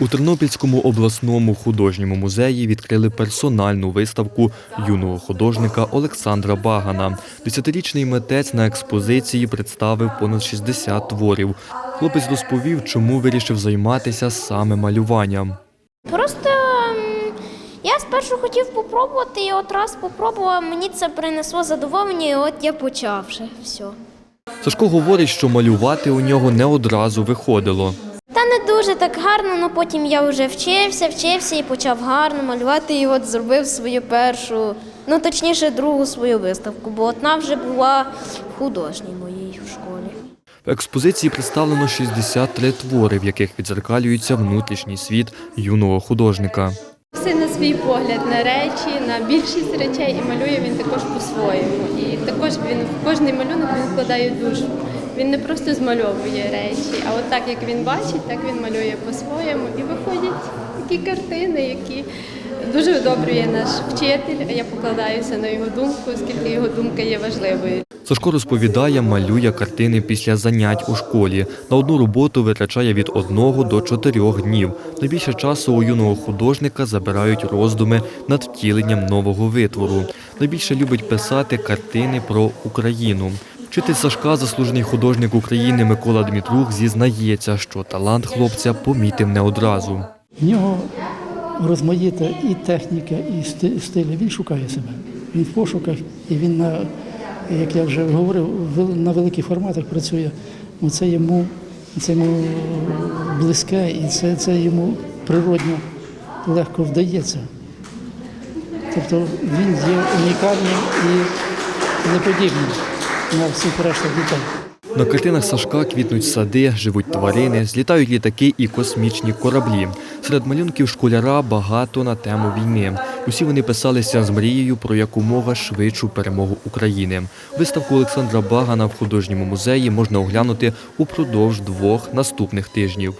У Тернопільському обласному художньому музеї відкрили персональну виставку юного художника Олександра Багана. Десятирічний митець на експозиції представив понад 60 творів. Хлопець розповів, чому вирішив займатися саме малюванням. Просто я спершу хотів попробувати, і от раз попробував, мені це принесло задоволення, і от я почав вже все. Сашко говорить, що малювати у нього не одразу виходило. Дуже так гарно, але потім я вже вчився, вчився і почав гарно малювати. І от зробив свою першу, ну точніше, другу свою виставку, бо одна вже була в художній моїй в школі. В експозиції представлено 63 твори, в яких відзеркалюється внутрішній світ юного художника. Все на свій погляд на речі, на більшість речей і малює він також по-своєму. І також він в кожний малюнок він вкладає душу. Він не просто змальовує речі, а от так як він бачить, так він малює по-своєму. І виходять такі картини, які дуже одобрює наш вчитель. Я покладаюся на його думку, оскільки його думка є важливою. Сашко розповідає, малює картини після занять у школі. На одну роботу витрачає від одного до чотирьох днів. Найбільше часу у юного художника забирають роздуми над втіленням нового витвору. Найбільше любить писати картини про Україну. Вчитель Сашка, заслужений художник України Микола Дмитрук, зізнається, що талант хлопця помітив не одразу. В нього розмаїта і техніка, і сти- стилі. Він шукає себе. Він в пошуках, і він на, як я вже говорив, на великих форматах працює. Оце йому, це йому близьке і це, це йому природньо легко вдається. Тобто він є унікальним і неподібним на всіх рештах дітей. На картинах Сашка квітнуть сади, живуть тварини, злітають літаки і космічні кораблі. Серед малюнків школяра багато на тему війни. Усі вони писалися з мрією про якомога швидшу перемогу України. Виставку Олександра Багана в художньому музеї можна оглянути упродовж двох наступних тижнів.